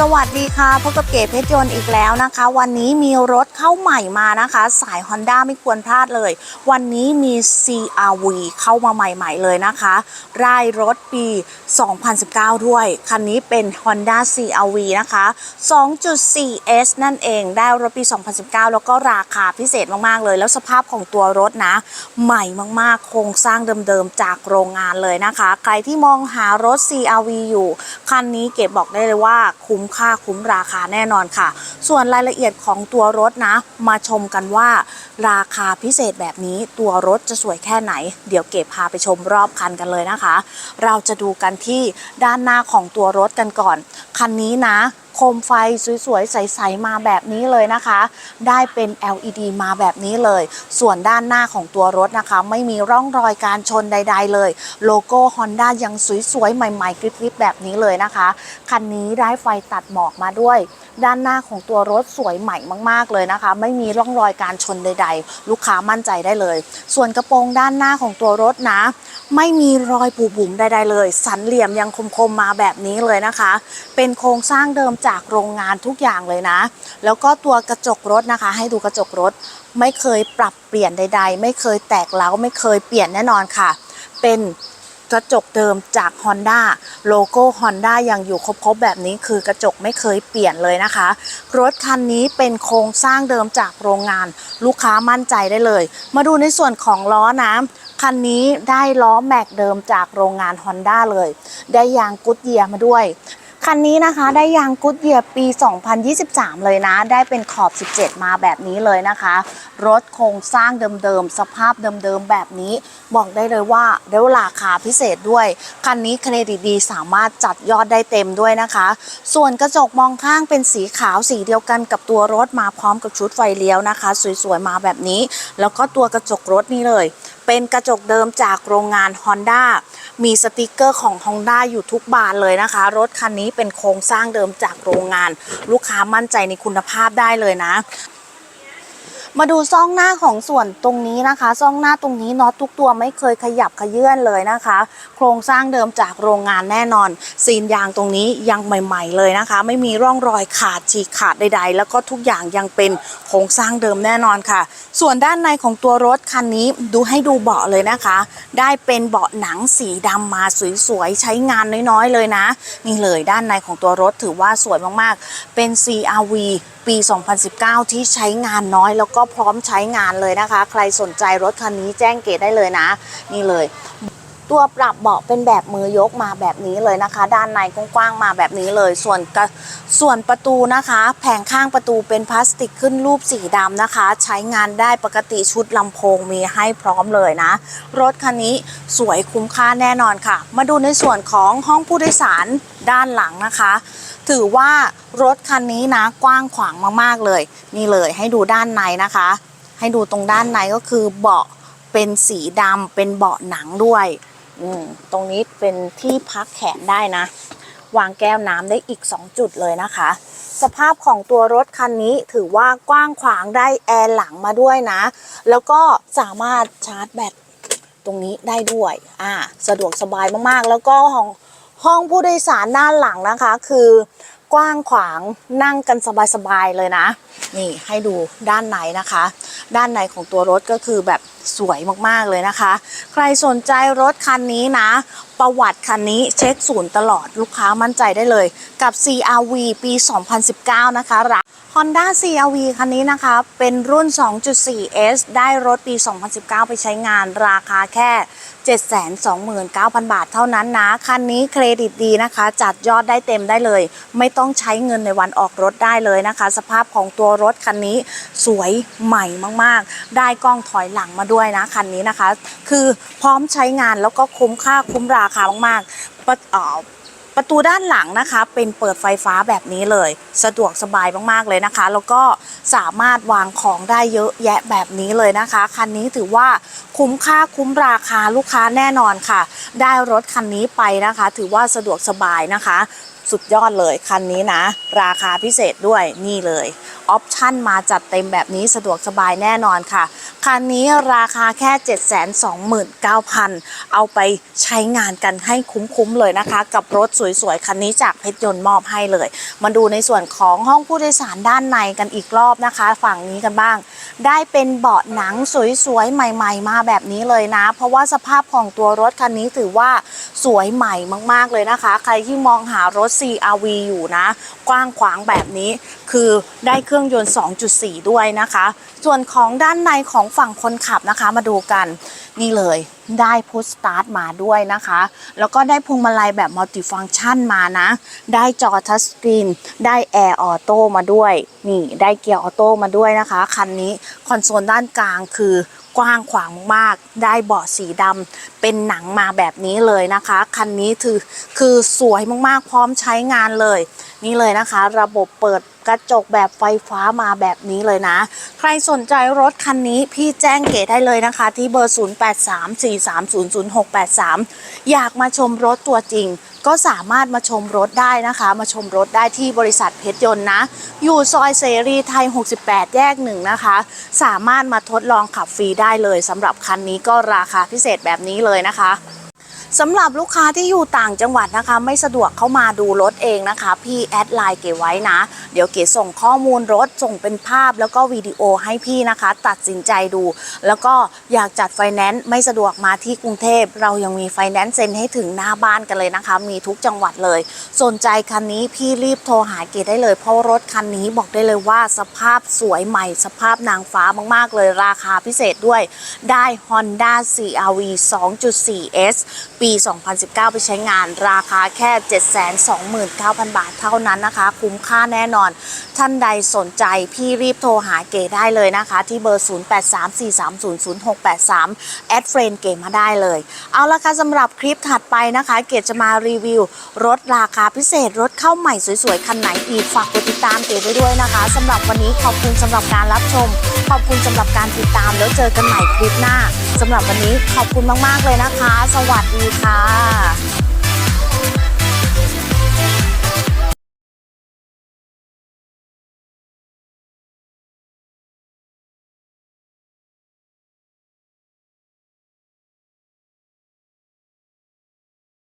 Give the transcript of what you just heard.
สวัสดีค่ะพบกับเก๋เพชรยนต์อีกแล้วนะคะ วันนี้มีรถเข้าใหม่มานะคะ สาย Honda ไม่ควรพลาดเลย วันนี้มี CRV เข้ามาใหม่ ๆ เลยนะคะรายรถปี 2019 ด้วย คันนี้เป็น Honda CRV นะคะ 2.4S นั่นเองได้รถปี 2019 แล้วก็ราคาพิเศษมาก ๆ เลย แล้วสภาพของตัวรถนะ ใหม่มากๆ โครงสร้างเดิมๆ จากโรงงานเลยนะคะ ใครที่มองหารถ CRV อยู่ คันนี้เก็บบอกได้เลยว่าคุ้มค่าคุ้มราคาแน่นอนค่ะ ส่วนรายละเอียดของตัวรถนะ มาชมกันว่า ราคาพิเศษแบบนี้ตัวรถจะสวยแค่ไหน เดี๋ยวเก็บพาไปชมรอบคันกันเลยนะคะ เราจะดูกันที่ด้านหน้าของตัวรถกันก่อน คันนี้นะ โคมไฟสวยๆ ใสๆ มาแบบนี้เลยนะคะ ได้เป็น LED มาแบบนี้เลย ส่วนด้านหน้าของตัวรถนะคะ ไม่มีร่องรอยการชนใด ๆ เลย โลโก้ Honda ยังสวยๆ ใหม่ๆกริบๆ แบบนี้เลยนะคะ คันนี้ได้ไฟตัดหมอกมาด้วย ด้านหน้าของตัวรถสวยใหม่มากๆเลยนะคะ ไม่มีร่องรอยการชนใด ๆ ลูกค้ามั่นใจได้เลย ส่วนกระโปรงด้านหน้าของตัวรถนะ ไม่มีรอยปูบุ๋มใด ๆ เลย สันเหลี่ยมยังคมๆมาแบบนี้เลยนะคะ เป็นโครงสร้างเดิมจากโรงงานทุกอย่างเลยนะ แล้วก็ตัวกระจกรถนะคะ ให้ดูกระจกรถไม่เคยปรับเปลี่ยนใด ๆ ไม่เคยแตกเล้าไม่เคยเปลี่ยนแน่นอนค่ะ เป็นกระจกเดิมจาก Honda โลโก้ Honda ยังอยู่ครบๆแบบนี้คือกระจกไม่เคยเปลี่ยนเลยนะคะ รถคันนี้เป็นโครงสร้างเดิมจากโรงงาน ลูกค้ามั่นใจได้เลย มาดูในส่วนของล้อนะคันนี้ได้ล้อแม็กเดิมจากโรงงาน Honda เลย ได้ยางกุดเยียมาด้วย คันนี้นะคะได้ยางกุดเยียปี 2023 เลยนะ ได้เป็นขอบ 17 มาแบบนี้เลยนะคะ รถโครงสร้างเดิมๆ สภาพเดิมๆ แบบนี้ บอกได้เลยว่าได้ราคาพิเศษด้วย คันนี้เครดิตดีสามารถจัดยอดได้เต็มด้วยนะคะ ส่วนกระจกมองข้างเป็นสีขาวสีเดียวกันกับตัวรถมาพร้อมกับชุดไฟเลี้ยวนะคะ สวยๆ มาแบบนี้ แล้วก็ตัวกระจกรถนี่เลย เป็นกระจกเดิมจากโรงงาน Honda มีสติกเกอร์ของ Honda อยู่ทุกบานเลยนะคะ รถคันนี้เป็นโครงสร้างเดิมจากโรงงาน ลูกค้ามั่นใจในคุณภาพได้เลยนะ มาดูซ่องหน้าของส่วนตรงนี้นะคะซ่องหน้าตรงนี้น็อตทุกตัวไม่เคยขยับขยื่นเลยนะคะ โครงสร้างเดิมจากโรงงานแน่นอน ซีนยางตรงนี้ยังใหม่ ๆ เลยนะคะ ไม่มีร่องรอยขาดฉีกขาดใด ๆ แล้วก็ทุกอย่างยังเป็นโครงสร้างเดิมแน่นอนค่ะ ส่วนด้านในของตัวรถคันนี้ดูให้ดูเบาะเลยนะคะ ได้เป็นเบาะหนังสีดำมาสวยๆใช้งานน้อยๆเลยนะ นี่เลยด้านในของตัวรถถือว่าสวยมากๆ เป็น CRV ปี 2019 ที่ใช้งานน้อยแล้วก็พร้อมใช้งานเลยนะคะ ใครสนใจรถคันนี้แจ้งเกตได้เลยนะ นี่เลย ตัวปรับเบาะเป็นแบบมือยกมาแบบนี้เลยนะคะ ด้านในกว้างๆมาแบบนี้เลย ส่วนกระส่วนประตูนะคะ แผงข้างประตูเป็นพลาสติกขึ้นรูปสีดำนะคะ ใช้งานได้ปกติชุดลำโพงมีให้พร้อมเลยนะ รถคันนี้สวยคุ้มค่าแน่นอนค่ะ มาดูในส่วนของห้องผู้โดยสารด้านหลังนะคะ ถือว่ารถคันนี้นะกว้างขวางมากๆเลย นี่เลยให้ดูด้านในนะคะ ให้ดูตรงด้านในก็คือเบาะเป็นสีดำเป็นเบาะหนังด้วย อืมตรงนี้เป็นที่พักแขนได้นะ วางแก้วน้ำได้อีก 2 จุดเลยนะคะ สภาพของตัวรถคันนี้ถือว่ากว้างขวางได้แอร์หลังมาด้วยนะ แล้วก็สามารถชาร์จแบตตรงนี้ได้ด้วย อ่า สะดวกสบายมากๆ แล้วก็ห้องห้องผู้โดยสารด้านหลังนะคะ คือ กว้างขวางนั่งกันสบายๆเลยนะ นี่ให้ดูด้านในนะคะ ด้านในของตัวรถก็คือแบบสวยมากๆเลยนะคะ ใครสนใจรถคันนี้นะประวัติคันนี้เช็คศูนย์ตลอดลูกค้ามั่นใจได้เลย กับ CRV ปี 2019 นะคะรัก Honda CRV คันนี้นะคะ เป็นรุ่น 2.4S ได้รถปี 2019 ไปใช้งานราคาแค่ 729,000 บาทเท่านั้นนะ คันนี้เครดิตดีนะคะ จัดยอดได้เต็มได้เลย ไม่ต้องใช้เงินในวันออกรถได้เลยนะคะ สภาพของตัวรถคันนี้สวยใหม่มากๆ ได้กล้องถอยหลังมาด้วยนะคันนี้นะคะ คือพร้อมใช้งานแล้วก็คุ้มค่าคุ้มราราคามากๆปะประตูด้านหลังนะคะเป็นเปิดไฟฟ้าแบบนี้เลย สะดวกสบายมากๆเลยนะคะ แล้วก็สามารถวางของได้เยอะแยะแบบนี้เลยนะคะ คันนี้ถือว่าคุ้มค่าคุ้มราคาลูกค้าแน่นอนค่ะ ได้รถคันนี้ไปนะคะ ถือว่าสะดวกสบายนะคะ สุดยอดเลยคันนี้นะ ราคาพิเศษด้วยนี่เลยออปชั่นมาจัดเต็มแบบนี้สะดวกสบายแน่นอนค่ะ คันนี้ราคาแค่ 729,000 เอาไปใช้งานกันให้คุ้มๆเลยนะคะ กับรถสวยๆ คันนี้จากเพชรยนต์มอบให้เลย มาดูในส่วนของห้องผู้โดยสารด้านในกันอีกรอบนะคะ ฝั่งนี้กันบ้าง ได้เป็นเบาะหนังสวยๆ ใหม่ ๆ มาแบบนี้เลยนะ เพราะว่าสภาพของตัวรถคันนี้ถือว่าสวยใหม่มากๆเลยนะคะ ใครที่มองหารถ CRV อยู่นะ กว้างขวางแบบนี้ คือได้เครื่องยนต์ 2.4 ด้วยนะคะ ส่วนของด้านในของฝั่งคนขับนะคะ มาดูกันนี่เลยได้พุชสตาร์ทมาด้วยนะคะ แล้วก็ได้พวงมาลัยแบบมัลติฟัง c t ชันมานะ ได้จอทัชสกรีน ได้แอร์ออโต้มาด้วย นี่ได้เกียร์ออโต้มาด้วยนะคะ คันนี้คอนโซลด้านกลางคือ กว้างขวางมาก ได้เบาะสีดำเป็นหนังมาแบบนี้เลยนะคะ คันนี้คือคือสวยมากๆพร้อมใช้งานเลย นี่เลยนะคะ ระบบเปิดกระจกแบบไฟฟ้ามาแบบนี้เลยนะ ใครสนใจรถคันนี้พี่แจ้งเก๋ได้เลยนะคะ ที่เบอร์ 0834300683 อยากมาชมรถตัวจริง ก็สามารถมาชมรถได้นะคะ มาชมรถได้ที่บริษัทเพชรยนต์นะ อยู่ซอยเสรีไทย 68 แยกหนึ่งนะคะ สามารถมาทดลองขับฟรีได้เลยสำหรับคันนี้ก็ราคาพิเศษแบบนี้เลยนะคะสำหรับลูกค้าที่อยู่ต่างจังหวัดนะคะ ไม่สะดวกเข้ามาดูรถเองนะคะ พี่แอดไลน์เก๋ไว้นะ เดี๋ยวเก๋ส่งข้อมูลรถส่งเป็นภาพแล้วก็วิดีโอให้พี่นะคะ ตัดสินใจดู แล้วก็อยากจัดไฟแนนซ์ไม่สะดวกมาที่กรุงเทพ เรายังมีไฟแนนซ์เซ็นให้ถึงหน้าบ้านกันเลยนะคะ มีทุกจังหวัดเลย สนใจคันนี้พี่รีบโทรหาเก๋ได้เลย เพราะรถคันนี้บอกได้เลยว่าสภาพสวยใหม่ สภาพนางฟ้ามากๆ เลยราคาพิเศษด้วย ได้ Honda CRV 2.4S ปี 2019 ไปใช้งาน ราคาแค่ 729,000 บาทเท่านั้นนะคะ คุ้มค่าแน่นอนท่านใดสนใจพี่รีบโทรหาเก๋ได้เลยนะคะ ที่เบอร์ 0834300683 แอดเฟรนเก๋มาได้เลย เอาละค่ะสำหรับคลิปถัดไปนะคะ เก๋จะมารีวิว รถราคาพิเศษ รถเข้าใหม่สวยๆ คันไหนอีกฝากกดติดตามเก๋ไว้ด้วยนะคะสำหรับวันนี้ขอบคุณสำหรับการรับชม ขอบคุณสำหรับการติดตามแล้วเจอกันใหม่คลิปหน้าสำหรับวันนี้ขอบคุณมากๆเลยนะคะ สวัสดีค่ะ